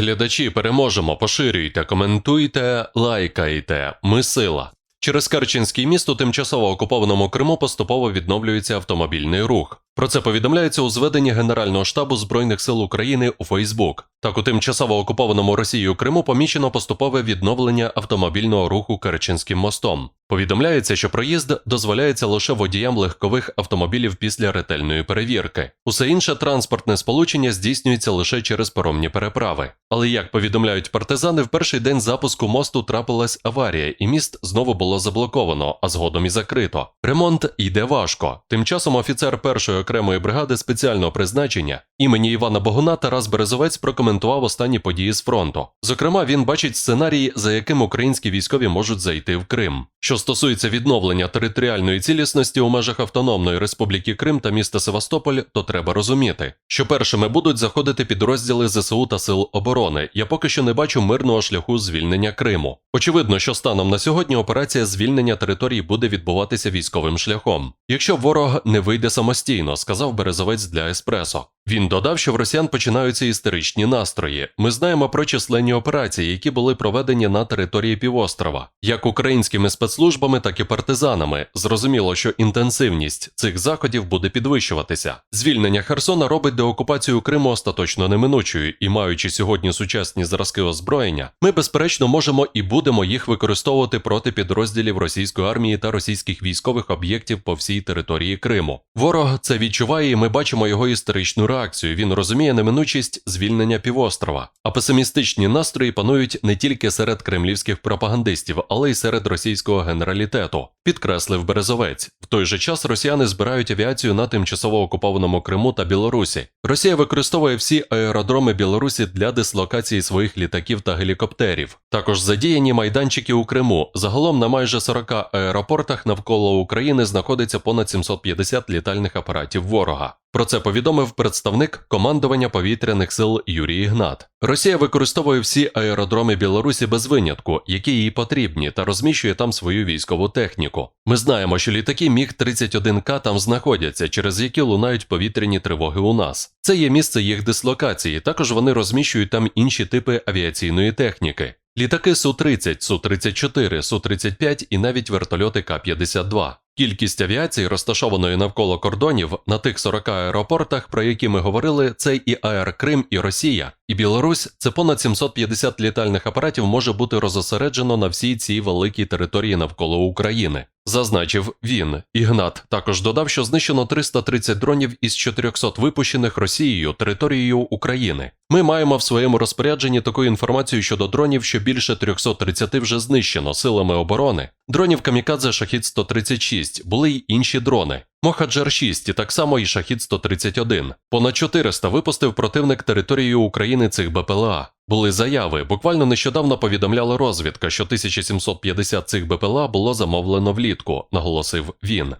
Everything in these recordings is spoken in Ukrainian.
Глядачі, переможемо, поширюйте, коментуйте, лайкайте. Ми сила. Через Керченський міст у тимчасово окупованому Криму поступово відновлюється автомобільний рух. Про це повідомляється у зведенні Генерального штабу Збройних сил України у Фейсбук. Так, у тимчасово окупованому Росією Криму помічено поступове відновлення автомобільного руху Керченським мостом. Повідомляється, що проїзд дозволяється лише водіям легкових автомобілів після ретельної перевірки. Усе інше транспортне сполучення здійснюється лише через паромні переправи. Але як повідомляють партизани, в перший день запуску мосту трапилась аварія, і міст знову було заблоковано, а згодом і закрито. Ремонт йде важко. Тим часом офіцер першої окремої бригади спеціального призначення імені Івана Богуна Тарас Березовець прокоментував останні події з фронту. Зокрема, він бачить сценарії, за яким українські військові можуть зайти в Крим. Що стосується відновлення територіальної цілісності у межах Автономної Республіки Крим та міста Севастополь, то треба розуміти, що першими будуть заходити підрозділи ЗСУ та Сил оборони. Я поки що не бачу мирного шляху звільнення Криму. Очевидно, що станом на сьогодні операція звільнення територій буде відбуватися військовим шляхом, якщо ворог не вийде самостійно, сказав Березовець для Еспресо. Він додав, що в росіян починаються істеричні настрої. Ми знаємо про численні операції, які були проведені на території півострова, як українськими спецслужбами, так і партизанами. Зрозуміло, що інтенсивність цих заходів буде підвищуватися. Звільнення Херсона робить деокупацію Криму остаточно неминучою, і маючи сьогодні сучасні зразки озброєння, ми безперечно можемо і будемо їх використовувати проти підрозділів російської армії та російських військових об'єктів по всій території Криму. Ворог це відчуває, і ми бачимо його історичну реакцію. Він розуміє неминучість звільнення півострова. А песимістичні настрої панують не тільки серед кремлівських пропагандистів, але й серед російського генералітету. Підкреслив Березовець. В той же час росіяни збирають авіацію на тимчасово окупованому Криму та Білорусі. Росія використовує всі аеродроми Білорусі для дислокації своїх літаків та гелікоптерів. Також задіяні майданчики у Криму. Загалом на майже 40 аеропортах навколо України знаходиться понад 750 літальних апаратів ворога. Про це повідомив представник командування повітряних сил Юрій Ігнат. Росія використовує всі аеродроми Білорусі без винятку, які їй потрібні, та розміщує там свою військову техніку. Ми знаємо, що літаки Міг 31 к там знаходяться, через які лунають повітряні тривоги у нас. Це є місце їх дислокації. Також вони розміщують там інші типи авіаційної техніки. Літаки Су-30, Су-34, Су-35 і навіть вертольоти К-52. Кількість авіації, розташованої навколо кордонів на тих 40 аеропортах, про які ми говорили, це і АЕР Крим, і Росія, і Білорусь. Це понад 750 літальних апаратів може бути розосереджено на всій цій великій території навколо України. Зазначив він. Ігнат також додав, що знищено 330 дронів із 400 випущених Росією територією України. Ми маємо в своєму розпорядженні таку інформацію щодо дронів, що більше 330 вже знищено силами оборони. Дронів Камікадзе Шахід 136 були й інші дрони. Мохаджар 6 і так само і Шахід 131. Понад 400 випустив противник територією України цих БПЛА. Були заяви. Буквально нещодавно повідомляла розвідка, що 1750 цих БПЛА було замовлено влітку, наголосив він.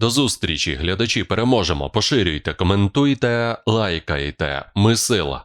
До зустрічі, глядачі, переможемо. Поширюйте, коментуйте, лайкайте. Ми сила.